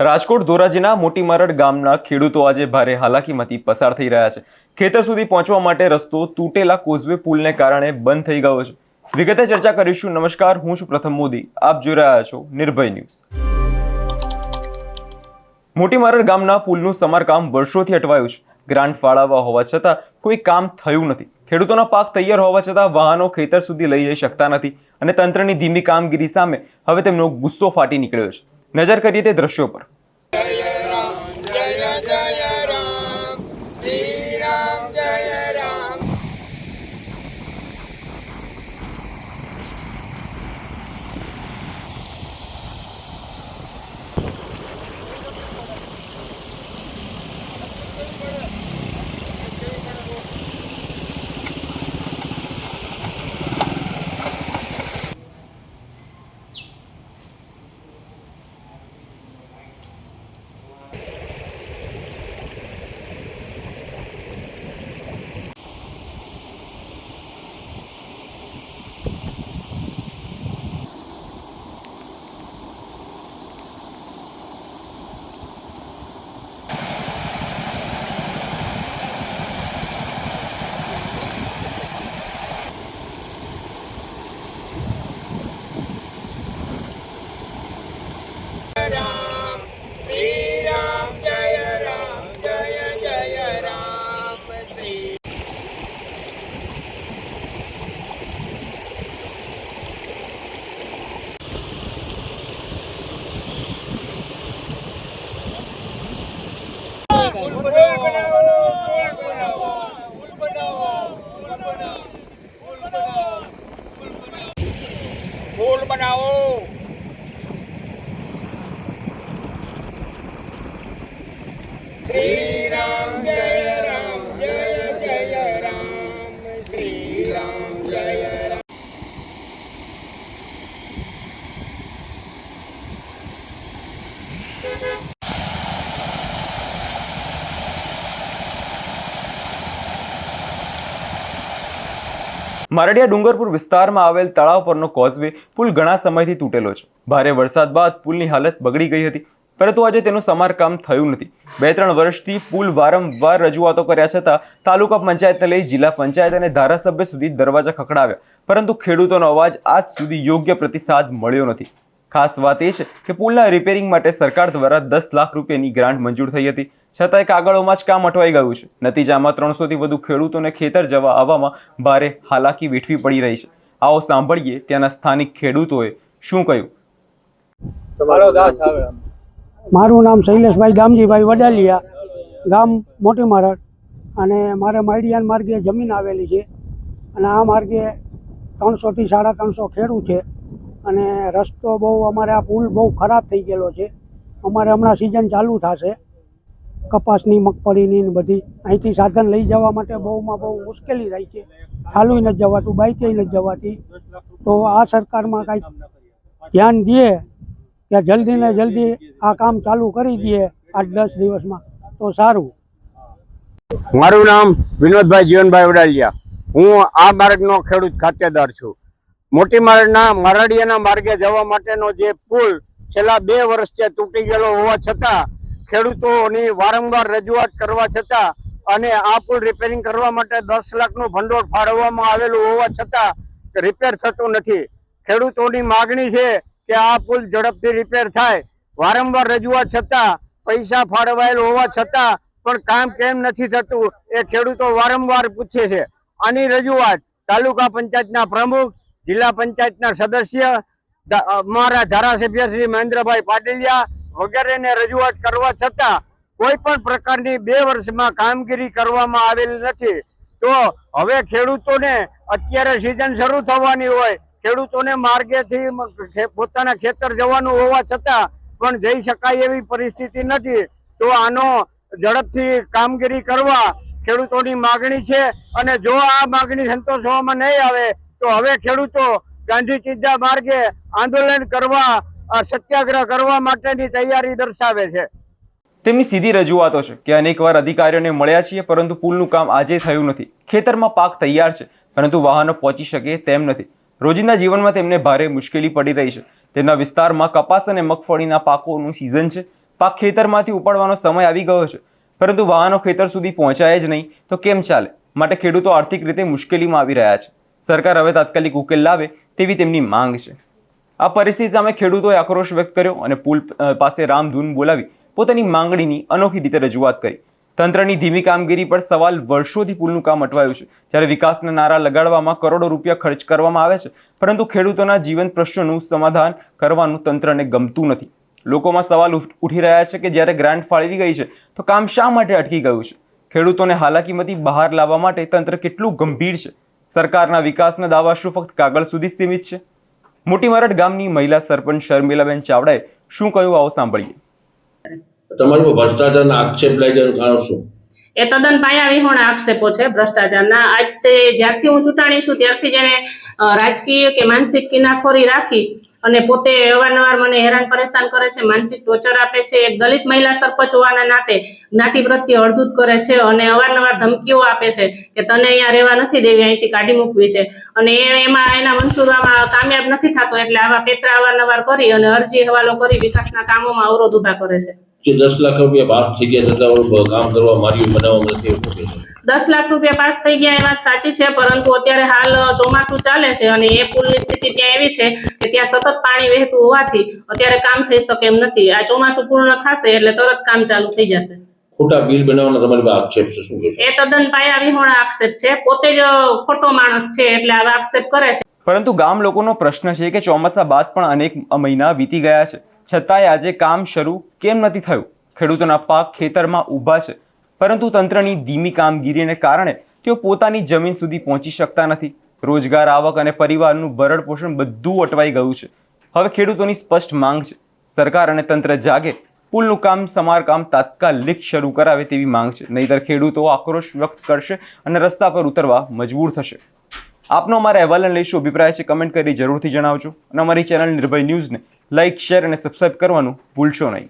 રાજકોટ ધોરાજીના મોટીમારડ ગામના ખેડૂતો આજે ભારે હાલાકીમાંથી પસાર થઈ રહ્યા છે. ખેતર સુધી પહોંચવા માટે રસ્તો તૂટેલા કોઝવે પુલને કારણે બંધ થઈ ગયો છે. વિગતે ચર્ચા કરીશું. નમસ્કાર, હું છું પ્રથમ મોદી. આપ જોઈ રહ્યા છો નિર્ભય ન્યૂઝ. મોટીમરડ ગામના પુલનું સમારકામ વર્ષોથી અટવાયું છે. ગ્રાન્ટ ફાળવવા હોવા છતાં કોઈ કામ થયું નથી. ખેડૂતોના પાક તૈયાર હોવા છતાં વાહનો ખેતર સુધી લઈ જઈ શકતા નથી અને તંત્રની ધીમી કામગીરી સામે હવે તેમનો ગુસ્સો ફાટી નીકળ્યો છે. નજર કરીએ તે દ્રશ્યો પર. મારડિયા ડુંગરપુર વિસ્તારમાં આવેલ તળાવ પરનો કોઝવે પુલ ઘણા સમયથી તૂટેલો છે. ભારે વરસાદ બાદ પુલની હાલત બગડી ગઈ હતી, પરંતુ આજે તેનું સમારકામ થયું નથી. બે ત્રણ વર્ષથી પુલ વારંવાર રજૂઆતો કર્યા છતાં તાલુકા પંચાયતને લઈ જિલ્લા પંચાયત અને ધારાસભ્ય સુધી દરવાજા ખખડાવ્યા. પરંતુ ખેડૂતોનો અવાજ આજ સુધી યોગ્ય પ્રતિસાદ મળ્યો નથી. ખાસ વાત એ છે કે પુલના રિપેરિંગ માટે સરકાર દ્વારા દસ લાખ રૂપિયાની ગ્રાન્ટ મંજૂર થઈ હતી. છતાંય કાગળોમાં જ કામ અટવાઈ ગયું છે. નતીજામાં ત્રણસોથી વધુ ખેડૂતોને ખેતર જવા આવવામાં ભારે હાલાકી વેઠવી પડી રહી છે. આવો સાંભળીએ ત્યાંના સ્થાનિક ખેડૂતોએ શું કહ્યું. મારું નામ શૈલેષભાઈ ગામજીભાઈ વડાલિયા. ગામ મોટી મારડ. અને મારે માઇડિયાન માર્ગે જમીન આવેલી છે. અને આ માર્ગે ત્રણસોથી સાડા ત્રણસો ખેડૂત છે. અને રસ્તો બહુ અમારે આ પુલ બહુ ખરાબ થઈ ગયેલો છે. અમારે હમણાં સિઝન ચાલુ થશે. કપાસની, મગફળીની ને બધી. અહીંથી સાધન લઈ જવા માટે બહુમાં બહુ મુશ્કેલી થાય છે. ચાલુય નથી જવાતું બાઇકે નથી જવાતી. તો આ સરકારમાં કાંઈક ધ્યાન દે કે જલ્દી ને જલ્દી આ કામ ચાલુ કરી દઈએ આઠ દસ દિવસમાં. તો સારું. મારું નામ વિનોદભાઈ જીવનભાઈ વડાલિયા હું આ માર્ગનો ખેડૂત ખાતેદાર છું. મોટી માળના મરાડિયાના માર્ગે જવા માટેનો જે પુલ છેલ્લા બે વર્ષથી તૂટી ગયેલો હોવા છતાં, ખેડૂતોની વારંવાર રજૂઆત કરવા છતાં અને આ પુલ રિપેરિંગ કરવા માટે દસ લાખનું ભંડોળ ફાળવવામાં આવેલું હોવા છતાં રિપેર થતું નથી. ખેડૂતોની માગણી છે કે આ પુલ ઝડપથી રિપેર થાય. વારંવાર રજૂઆત છતાં પૈસા ફાળવાયેલ હોવા છતાં પણ કામ કેમ નથી થતું એ ખેડૂતો વારંવાર પૂછે છે. આની રજૂઆત તાલુકા પંચાયતના પ્રમુખ જિલ્લા પંચાયતના સદસ્ય અમારા ધારાસભ્ય શ્રી મહેન્દ્રભાઈ પાટીલિયા વગેરેને રજૂઆત કરવા છતાં કોઈ પણ પ્રકારની બે વર્ષમાં કામગીરી કરવામાં આવેલી નથી. તો હવે ખેડૂતોને અત્યારે સિઝન શરૂ થવાની હોય, ખેડૂતોને માર્ગેથી પોતાના ખેતર જવાનું હોવા છતાં પણ જઈ શકાય એવી પરિસ્થિતિ નથી. તો આનો ઝડપથી કામગીરી કરવા ખેડૂતોની માગણી છે અને જો આ માગણી સંતોષવામાં નહીં આવે તો હવે ખેડૂતો ગાંધી ચિંતા માર્ગે આંદોલન કરવા સત્યાગ્રહ કરવા માટેની તૈયારી દર્શાવે છે. તેમની સીધી રજૂઆતો છે કે અનેકવાર અધિકારીઓને મળ્યા છીએ, પરંતુ પુલનું કામ આજે થયું નથી. ખેતરમાં પાક તૈયાર છે, પરંતુ વાહનો પહોંચી શકે તેમ નથી. રોજિંદા જીવનમાં તેમને ભારે મુશ્કેલી પડી રહી છે. તેમના વિસ્તારમાં કપાસ અને મગફળીના પાકોનું સિઝન છે. પાક ખેતરમાંથી ઉપાડવાનો સમય આવી ગયો છે, પરંતુ વાહનો ખેતર સુધી પહોંચાય જ નહીં. તો કેમ ચાલે? માટે ખેડૂતો આર્થિક રીતે મુશ્કેલીમાં આવી રહ્યા છે. સરકાર હવે તાત્કાલિક ઉકેલ લાવે તેવી તેમની માંગ છે. આ પરિસ્થિતિ સામે ખેડૂતોએ આક્રોશ વ્યક્ત કર્યો અને પુલ પાસે રામધૂન બોલાવી પોતાની માંગણીની અનોખી રીતે રજૂઆત કરી. તંત્રની ધીમી કામગીરી પર સવાલ વર્ષોથી પુલનું કામ અટવાયું છે. જ્યારે વિકાસના નારા લગાડવામાં કરોડો રૂપિયા ખર્ચ કરવામાં આવે છે, પરંતુ ખેડૂતોના જીવન પ્રશ્નોનું સમાધાન કરવાનું તંત્રને ગમતું નથી. લોકોમાં સવાલ ઉઠી રહ્યા છે કે જ્યારે ગ્રાન્ટ ફાળવી ગઈ છે, તો કામ શા માટે અટકી ગયું છે? ખેડૂતોને હાલાકીમાંથી બહાર લાવવા માટે તંત્ર કેટલું ગંભીર છે? સરકારના વિકાસના દાવા શું ફક્ત કાગળ સુધી સીમિત છે? મોટી મરડ ગામની મહિલા સરપંચ શર્મિલાબેન ચાવડાએ શું કહ્યું આવો સાંભળીએ. તમારો ભ્રષ્ટાચારના આક્ષેપ લાગ્યાનું કારણ શું? એ તદ્દન પાયા વિહોણા આક્ષેપો છે ભ્રષ્ટાચારના. આજ તે જ્યારથી હું ચૂંટાણી છું ત્યારથી જેને રાજકીય કે માનસિક કિનાખોરી રાખી અને પોતે અવારનવાર મને હેરાન પરેશાન કરે છે માનસિક ટોર્ચર આપે છે. એક દલિત મહિલા સરપંચ હોવાના નાતે જ્ઞાતિ પ્રત્યે અડધૂત કરે છે અને અવારનવાર ધમકીઓ આપે છે કે તને અહીંયા રહેવા નથી દેવી અહીંથી કાઢી મૂકવી છે. અને એમાં એના મંસૂરમાં કામયાબ નથી થતો એટલે આવા પેત્રા અવારનવાર કરી અને અરજી હવાલો કરી વિકાસના કામોમાં અવરોધ ઊભા કરે છે. કે દસ લાખ રૂપિયા પાસ થઈ ગયા છતાં કામ કરવા માર્યું બનાવવા નથી દસ લાખ રૂપિયા પાસ થઈ ગયા એ વાત સાચી છે પરંતુ અત્યારે હાલ ચોમાસું ચાલે છે અને એ પુલની સ્થિતિ ત્યાં એવી છે કે ત્યાં સતત પાણી વહેતું હોવાથી અત્યારે કામ થઈ શકે એમ નથી. આ ચોમાસું પૂર્ણ થશે એટલે તરત કામ ચાલુ થઈ જશે. ખોટા બિલ બનાવવાના તમારી આક્ષેપ છે શું એ તદ્દન પાયા વિહોણા આક્ષેપ છે. પોતે જ ખોટો માણસ છે એટલે આવા આક્ષેપ કરે છે. પરંતુ ગામ લોકોનો પ્રશ્ન છે કે ચોમાસા બાદ પણ અનેક મહિના વીતી ગયા છે. છતાંય આજે કામ શરૂ કેમ નથી થયું? ખેડૂતોના પાક ખેતરમાં ઊભા છે. પરંતુ તંત્રની ધીમી કામગીરીને કારણે તેઓ પોતાની જમીન સુધી પહોંચી શકતા નથી. રોજગાર, આવક અને પરિવારનું ભરણ પોષણ બધું અટવાઈ ગયું છે. હવે ખેડૂતોની સ્પષ્ટ માંગ છે. સરકાર અને તંત્ર જાગે પુલનું કામ, સમારકામ તાત્કાલિક શરૂ કરાવે તેવી માંગ છે. નહીતર ખેડૂતો આક્રોશ વ્યક્ત કરશે અને રસ્તા પર ઉતરવા મજબૂર થશે. આપનો અમારા અહેવાલને લઈશું અભિપ્રાય છે કમેન્ટ કરી જરૂરથી જણાવજો. અને અમારી ચેનલ નિર્ભય ન્યૂઝને લાઇક શેર અને સબસ્ક્રાઇબ કરવાનું ભૂલશો નહીં.